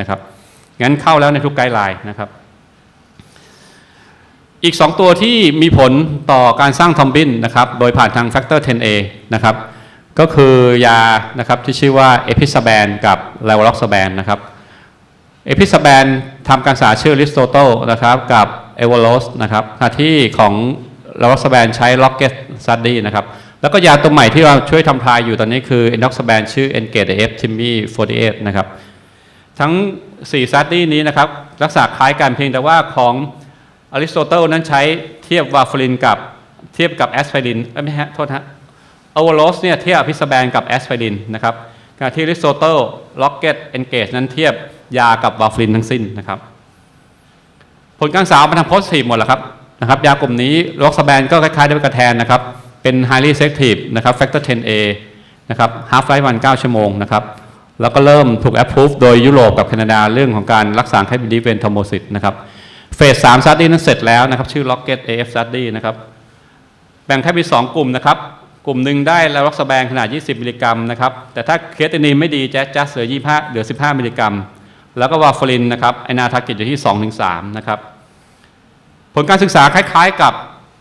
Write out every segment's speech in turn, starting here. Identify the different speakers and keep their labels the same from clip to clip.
Speaker 1: นะครับงั้นเข้าแล้วในทุกไกด์ไลน์นะครับ อีก 2 ตัวที่มีผลต่อการสร้างทอมบินนะครับโดยผ่านทางแฟกเตอร์ 10A นะครับก็คือยานะครับที่ชื่อว่าเอพิซาแบนกับเลวล็อกซาแบนนะครับเอพิซาแบนทำการศึกษาชื่อลิสโตโตนะครับกับเอเวอโรสนะครับขณะที่ของเลวล็อกซาแบนใช้ล็อกเก็ตซัดดี้นะครับแล้วก็ยาตัวใหม่ที่เราช่วยทำทายอยู่ตอนนี้คือเอนด็อกซาแบนชื่อเอนเกตเอฟทิมมี่48นะครับ ทั้ง4ซัดดี้นี้นะครับลักษณะคล้ายกันเพียงแต่ว่าของอริสโตเติลนั้นใช้เทียบวาฟรินกับเทียบกับแอสไพรินเอ้ยไม่ฮะโทษฮะโอเวอร์โรสเนี่ยเทียบอพิสแบนกับแอสไพรินนะครับขณะที่อริสโตเติลล็อกเก็ตเอนเกจนั้นเทียบยากับวาฟรินทั้งสิ้นนะครับ ผลการศึกษามาทางโพสทีฟหมดแล้วครับนะครับยากลุ่มนี้ล็อกสแบนก็คล้ายๆเดวิกระแทนนะครับเป็น highly selective นะครับ factor 10A นะครับ half life วัน9ชั่วโมงนะครับ แล้วก็เริ่มถูก approve โดยยุโรปกับแคนาดาเรื่องของการรักษาไข้บิดีเวนทอมโมซิสนะครับเฟส3 study นั้นเสร็จแล้วนะครับชื่อ Rocket AF study นะครับแบ่งแค่เป็น2กลุ่มนะครับกลุ่มหนึ่งได้แล้วล็อกสแบนขนาด 20 มิลลิกรัมนะครับแต่ถ้าเคสตินีนไม่ดีจะจะเหลือ25เหลือ 15 มิลลิกรัม แล้วก็วาฟรินนะครับไอนาทาร์เก็ตอยู่ที่ 2-3 นะครับผลการศึกษาคล้ายๆกับ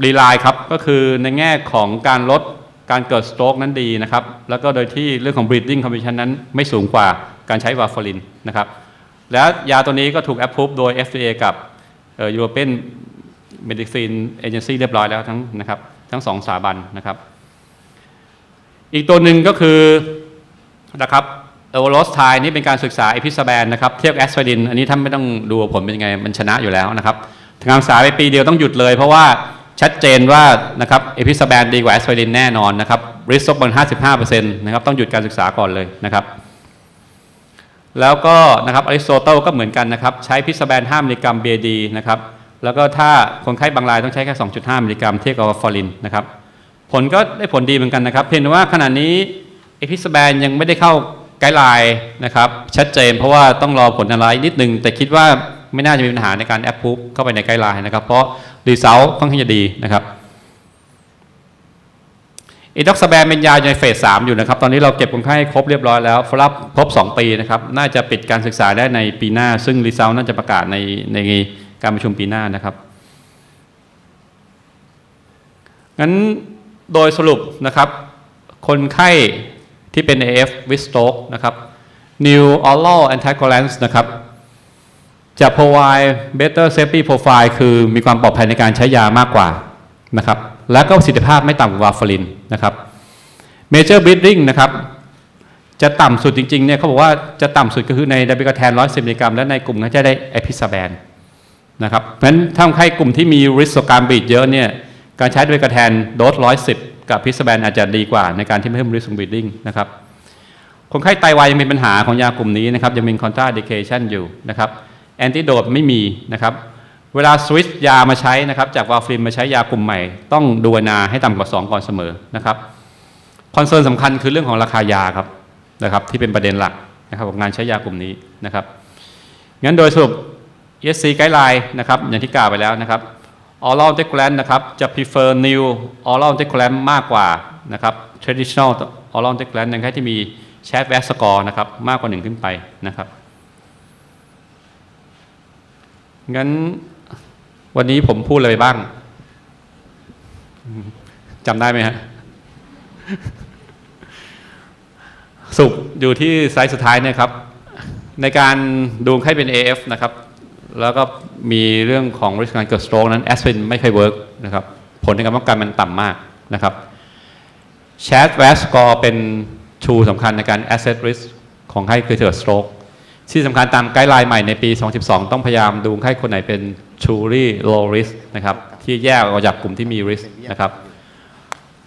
Speaker 1: รีไลน์ครับก็คือในแง่ของการลด การเกิดสโตรกนั้นดีนะครับ แล้วก็โดยที่เรื่องของ breathing condition นั้นไม่สูงกว่าการใช้วาฟรินนะครับ แล้วยาตัวนี้ก็ถูก approve โดย FDA กับ European Medicine Agency เรียบร้อยแล้วทั้งนะครับทั้งสองสถาบันนะครับ อีกตัวหนึ่งก็คือนะครับเอโวลอสไทนี่เป็นการศึกษาเอพิซาแบนนะครับเทียบแอสไพริน อันนี้ท่านไม่ต้องดูผลเป็นยังไง มันชนะอยู่แล้วนะครับทางศึกษาไปปีเดียวต้องหยุดเลยเพราะว่า ชัดเจนว่านะครับเอพิซาแบนดีกว่าแอสไพรินแน่นอนนะครับริสซบัน55%นะครับต้องหยุดการศึกษาก่อนเลยนะครับ แล้วก็นะครับอริสโตเติลก็เหมือนกันนะครับ ใช้พิซาแบน5มิลลิกรัมเบดีนะครับแล้วก็ถ้าคนไข้บางรายต้องใช้แค่ 2.5 มิลลิกรัมเทียบกับฟอรินนะครับผลก็ได้ผลดีเหมือนกันนะครับ เพียงแต่ว่าขณะนี้เอพิซาแบนยังไม่ได้เข้าไกด์ไลน์นะครับชัดเจนเพราะว่าต้องรอผลอะไรนิดนึงแต่คิดว่า ไม่น่าจะมีปัญหาในการแอปพูฟเข้าไปในไกด์ไลน์นะครับ เพราะรีเซลค่อนข้างจะดีนะครับอีด็อกซาแบนเป็นยาในเฟสสามอยู่นะครับ ตอนนี้เราเก็บคนไข้ครบเรียบร้อยแล้วฟลับครบ 2 ปีนะครับ น่าจะปิดการศึกษาได้ในปีหน้า ซึ่งรีเซลน่าจะประกาศในในการประชุมปีหน้านะครับ งั้นโดยสรุปนะครับ คนไข้ที่เป็น AF with stroke นะครับ new oral anticoagulants นะครับ จะ provide better safety profile คือมีความปลอดภัยในการใช้ยามากกว่านะครับ และก็ประสิทธิภาพไม่ต่ำกว่าวาฟารินนะครับ major bleeding นะครับ จะต่ำสุดจริงๆเนี่ยเขาบอกว่าจะต่ำสุดก็คือในดับเบิลแทน110มิลลิกรัมและในกลุ่มนั้นจะได้เอพิซาแบนนะครับ เพราะฉะนั้นถ้าคนไข้กลุ่มที่มีริสก์การบีดเยอะเนี่ยการใช้ดับเบิลแทนโดส110กับพิซาแบนอาจจะดีกว่าในการที่ไม่เพิ่มริสก์บีดดิ้งนะครับคนไข้ไตวายยังมีปัญหาของยากลุ่มนี้นะครับยังมีคอนทราดิเคชันอยู่นะครับ แอนติโดดไม่มีนะครับเวลาสวิตช์ยามาใช้นะครับจากวาฟรินมาใช้ยากลุ่มใหม่ ต้องดูนาให้ต่ำกว่า 2 ก่อนเสมอนะครับคอนเซิร์นสำคัญคือเรื่องของราคายาครับนะครับที่เป็นประเด็นหลักนะครับของงานใช้ยากลุ่มนี้นะครับงั้นโดยสรุป ESC ไกด์ไลน์นะครับอย่างที่กล่าวไปแล้วนะครับ oral d e c l a n นะครับจะ prefer new oral d e c l a n มากกว่านะครับ traditional oral d e c l a n ในแค่ที่มี chat v a s score นะครับมากกว่าหนึ่งขึ้นไปนะครับ งั้นวันนี้ผมพูดอะไรบ้างจำได้ไหมฮะ สุขอยู่ที่ไซส์สุดท้ายเนี่ยครับ ในการดูให้เป็น AF นะครับ แล้วก็มีเรื่องของริสการเกิดสโตรกนั้นแอส i ินไม่เคยเวิร์กนะครับ ผลในการป้องกันมันต่ำมากนะครับแชทแวสกอร์เป็นชูสำคัญในการ assess risk ของให้เกิดสโตรก ที่สำคัญตามไกด์ไลน์ใหม่ในปี 2012 ต้องพยายามดูให้คนไหนเป็น truly low risk นะครับที่แยกออกจากกลุ่มที่มี risk นะครับ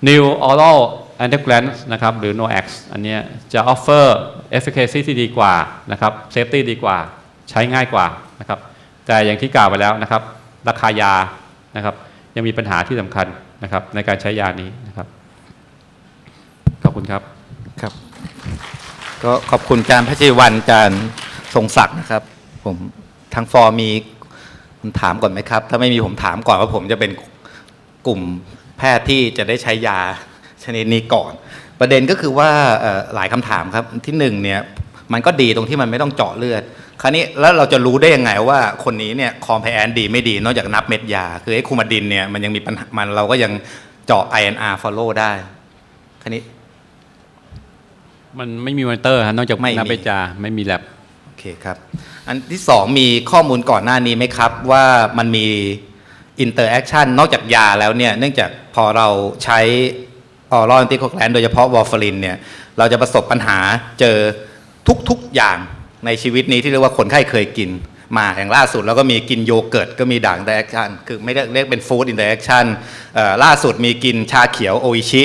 Speaker 1: New Oral a n t i g l a n t นะครับหรือ NOAX อันนี้จะ offer efficacy ที่ดีกว่านะครับ safety ดีกว่าใช้ง่ายกว่านะครับแต่อย่างที่กล่าวไปแล้วนะครับ ราคายานะครับยังมีปัญหาที่สำคัญนะครับในการใช้ยานี้นะครับ ขอบคุณครับ
Speaker 2: ครับ ก็ขอบคุณอาจารย์พระชีวันอาจารย์ ทรงศักดิ์นะครับ ผมทางฟอร์มีคำถามก่อนไหมครับ ถ้าไม่มีผมถามก่อนว่าผมจะเป็นกลุ่มแพทย์ที่จะได้ใช้ยาชนิดนี้ก่อน ประเด็นก็คือว่าเอ่อหลายคำถามครับที่หนึ่งเนี่ยมันก็ดีตรงที่มันไม่ต้องเจาะเลือด คราวนี้แล้วเราจะรู้ได้ยังไงว่าคนนี้เนี่ยคอมเพลนดีไม่ดีนอกจากนับเม็ดยา คือไอ้คูมาดินเนี่ยมันยังมีปัญหามันเราก็ยังเจาะ INR follow ได้ คราวนี้
Speaker 1: มันไม่มีมอนิเตอร์ฮะนอกจาก
Speaker 2: ไม่มี
Speaker 1: นับไปจาไม่มีแลบ
Speaker 2: โอ เคครับ อันที่สองมีข้อมูลก่อนหน้านี้ไหมครับ ว่ามันมีอินเตอร์แอคชั่นนอกจากยาแล้วเนี่ย เนื่องจากพอเราใช้ออรอนติโคแกลนโดยเฉพาะวอร์ฟารินเนี่ย เราจะประสบปัญหาเจอทุกๆอย่างในชีวิตนี้ที่เรียกว่าคนไข้เคยกิน มาอย่างล่าสุดเราก็มีกินโยเกิร์ตก็มีด่างเตอร์แอคชั่นคือไม่ได้เรียกเป็นฟู้ดอินเตอร์แอคชั่นล่าสุดมีกินชาเขียวโออิชิ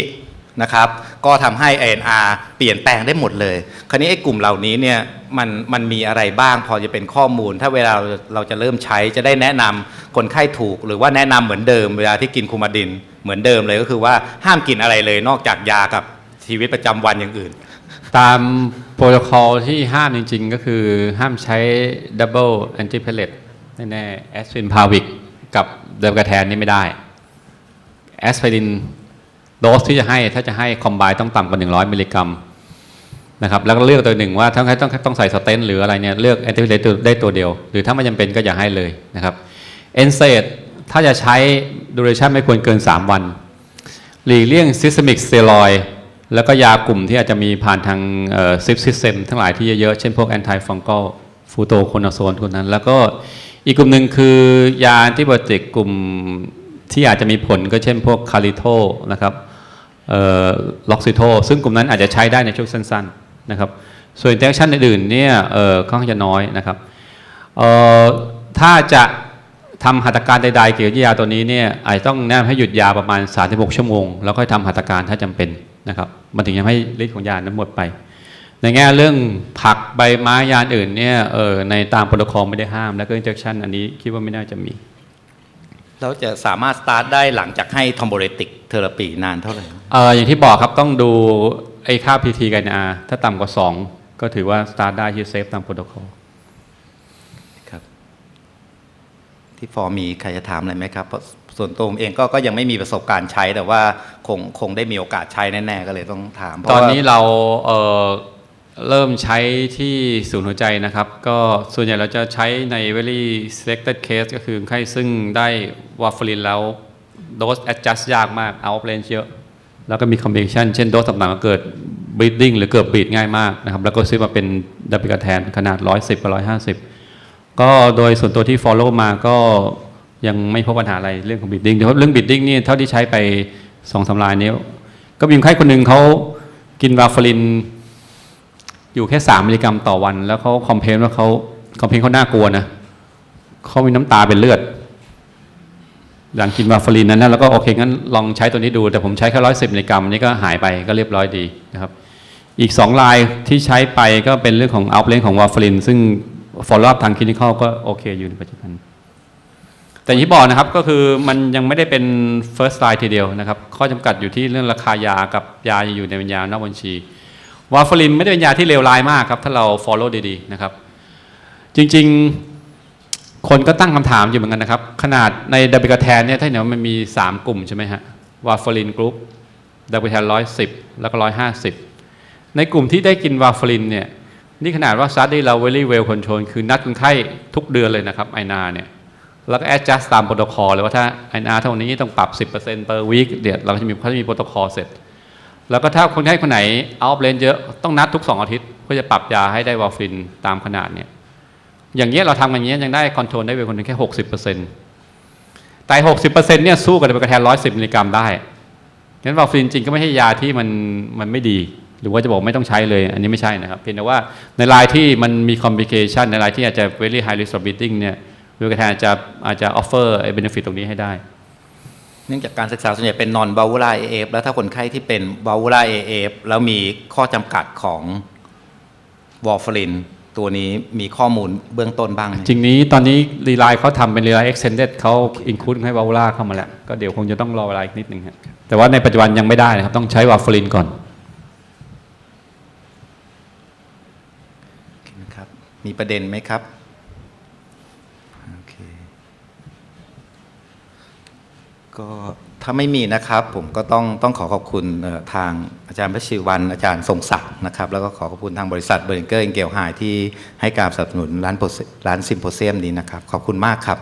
Speaker 2: นะครับ ก็ทำให้ ANR เปลี่ยนแปลงได้หมดเลย คราวนี้ไอ้กลุ่มเหล่านี้เนี่ยมันมันมีอะไรบ้างพอจะเป็นข้อมูล ถ้าเวลาเราจะเริ่มใช้จะได้แนะนำคนไข้ถูก หรือว่าแนะนำเหมือนเดิมเวลาที่กินคูมาดินเหมือนเดิมเลยก็คือว่าห้ามกินอะไรเลยนอกจากยากับชีวิตประจำวันอย่างอื่น
Speaker 1: ตามโปรโตคอลที่ห้ามจริง ๆ ก็คือห้ามใช้ดับเบิลแอนติเพลเลตแน่ๆแอสพินพาวิกกับเดิมกระแทนนี่ไม่ได้แอสไพริน โดสที่จะให้ถ้าจะให้คอมไบต้องต่ำกว่า 100 มิลลิกรัมนะครับแล้วก็เลือกตัวหนึ่งว่าถ้าใครต้องต้องใส่สเตนหรืออะไรเนี่ยเลือกแอนติเพลเลตได้ตัวเดียว หรือถ้าไม่จำเป็นก็อย่าให้เลยนะครับเอนเซดถ้าจะใช้ดูเรชันไม่ควรเกิน 3 วัน หลีกเลี่ยงซิสมิกสเตียรอยแล้วก็ยากลุ่มที่อาจจะมีผ่านทางซิปซิสเต็มทั้งหลายที่เยอะๆ เช่นพวกแอนตี้ฟังก a ลฟูโตโคนาโซนคนนั้น แล้วก็อีกกลุ่มหนึ่งคือยาที่บอติกกลุ่มที่อาจจะมีผลก็เช่นพวกคาริโทนะครับ ล็อกซิโท ซึ่งกลุ่มนั้นอาจจะใช้ได้ในช่วงสั้นๆนะครับส่วนอินเทอร์ชันอื่นๆเนี่ยค่อนข้างจะน้อยนะครับถ้าจะทำหัตถการใดๆเกี่ยวกับยาตัวนี้เนี่ยอาจต้องแนะนำให้หยุดยาประมาณ 36 ชั่วโมง แล้วค่อยทำหัตถการถ้าจำเป็นนะครับมันถึงจะให้ฤทธิ์ของยานั้นหมดไป ในแง่เรื่องผักใบไม้ยาอื่นเนี่ยในตามโปรโตคอลไม่ได้ห้าม แล้วก็อินเจคชันอันนี้คิดว่าไม่น่าจะมี
Speaker 2: เราจะสามารถสตาร์ทได้หลังจากให้ทอมโบเรติกเทอราปีนานเท่าไหร่
Speaker 1: เอออย่างที่บอกครับต้องดูไอ้ค่า PT กันอาถ้าต่ำกว่า 2 ก็ถือว่าสตาร์ทได้ที่เซฟตามโปรโตคอล
Speaker 2: ครับที่ฟอร์มมีใครจะถามอะไรไหมครับเพราะส่วนตัวผมเองก็ก็ยังไม่มีประสบการณ์ใช้แต่ว่าคงคงได้มีโอกาสใช้แน่ๆก็เลยต้องถามเพราะ
Speaker 1: ตอน
Speaker 2: ว่า
Speaker 1: นี้เราเอ่อ เริ่มใช้ที่ศูนย์หัวใจนะครับ ก็ส่วนใหญ่เราจะใช้ใน very selected case ก็คือไข้ซึ่งได้วาฟารินแล้ว โดส adjust ยากมาก out range เยอะ แล้วก็มี complication เช่นโดสต่ำๆก็เกิด bleeding หรือเกิดบีดง่ายมากนะครับ แล้วก็ซื้อมาเป็นดับเบิลกแทนขนาด 110กับ150 ก็โดยส่วนตัวที่ follow มาก็ยังไม่พบปัญหาอะไรเรื่องของ bleeding เดี๋ยวเรื่อง bleeding นี่เท่าที่ใช้ไปสองสามรายนี้ ก็มีคนไข้คนหนึ่งเขากินวาฟาริน อยู่แค่3มิลลิกรัมต่อวัน แล้วเขาคอมเพลนว่าเขาคอมเพลนเขาน่ากลัวนะเขามีน้ำตาเป็นเลือด หลังกินวาฟารินนั้นนะแล้วก็โอเคงั้นลองใช้ตัวนี้ดู แต่ผมใช้แค่ร้อยสิบมิลลิกรัมนี่ก็หายไปก็เรียบร้อยดีนะครับ อีก2ลายที่ใช้ไปก็เป็นเรื่องของเอาเลนของวาฟาริน ซึ่ง follow up ทางคลินิคอลก็โอเคอยู่ในปัจจุบันแต่ที่บอกนะครับก็คือมันยังไม่ได้เป็น first line ทีเดียวนะครับ ข้อจำกัดอยู่ที่เรื่องราคายากับยาอยู่ในบัญญานอกบัญชี วาฟารินไม่ได้เป็นยาที่เลวร้ายมากครับ ถ้าเรา follow ดีๆนะครับ จริงๆคนก็ตั้งคำถามอยู่เหมือนกันนะครับ ขนาดในดับเบิลแทนเนี่ยถ้าเห็นว่ามันมี 3 กลุ่มใช่ไหมฮะวาฟารินกรุ๊ปดับเบิลแทนร้อยสิบแล้วก็ร้อยห้าสิบในกลุ่มที่ได้กินวาฟารินเนี่ยนี่ขนาดว่าซัดดี้เรา very well control คือนัดคนไข้ทุกเดือนเลยนะครับไอนาเนี่ยแล้วก็ adjust ตามโปรโตคอลเลยว่าถ้า INR เท่านี้ต้องปรับ 10% per week เดี๋ยวเราจะมีเขาจะมีโปรโตคอลเสร็จ แล้วก็ถ้าคนไข้คนไหน out of range เยอะต้องนัดทุก 2 อาทิตย์ เพื่อจะปรับยาให้ได้วอร์ฟินตามขนาดเนี่ยอย่างเงี้ยเราทำอย่างเงี้ยยังได้คอนโทรลได้เวลคนหนึงแค่60%แต่60%เปอร์เซ็นต์เนี่ยสู้กับกระแทน110มิลลิกรัมได้งั้นวอร์ฟินจริงก็ไม่ใช่ยาที่มันมันไม่ดี หรือว่าจะบอกไม่ต้องใช้เลย อันนี้ไม่ใช่นะครับ เพียงแต่ว่าในรายที่มันมี complication ในรายที่อาจจะ very high risk of bleeding เนี่ยวิวกระแทนอาจจะอาจจะ offer ไอ้ benefit ตรงนี้ให้ได้
Speaker 2: นื่องจากการศึกษาส่วนใหญ่เป็นนอนบาวูลาเอฟแล้วถ้าคนไข้ที่เป็นบาวูลาเอฟแล้วมีข้อจำกัดของวอร์ฟารินตัวนี้มีข้อมูลเบื้องต้นบ้างไหม
Speaker 1: จริงนี้ตอนนี้รีไลน์เขาทำเป็นรีไลน์ extended เขาอินค u d ให้วา l ล่าเข้ามาแล้ว ก็เดี๋ยวคงจะต้องรอเวลาอีกนิดนึงครับแต่ว่าในปัจจุบันยังไม่ได้นะครับ ต้องใช้วาฟารินก่อน
Speaker 2: โอเคนะครับ มีประเด็นไหมครับ โอเค ก็ถ้าไม่มีนะครับผมก็ต้องต้องขอขอบคุณทางอาจารย์พระชีวันอาจารย์ทรงศักดิ์นะครับ แล้วก็ขอขอบคุณทางบริษัทเบอร์เกอร์เกลไฮที่ให้การสนับสนุนร้านโปรร้านซิมโพเซียมนี้นะครับ ขอบคุณมากครับ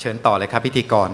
Speaker 2: เชิญต่อเลยครับพิธีกร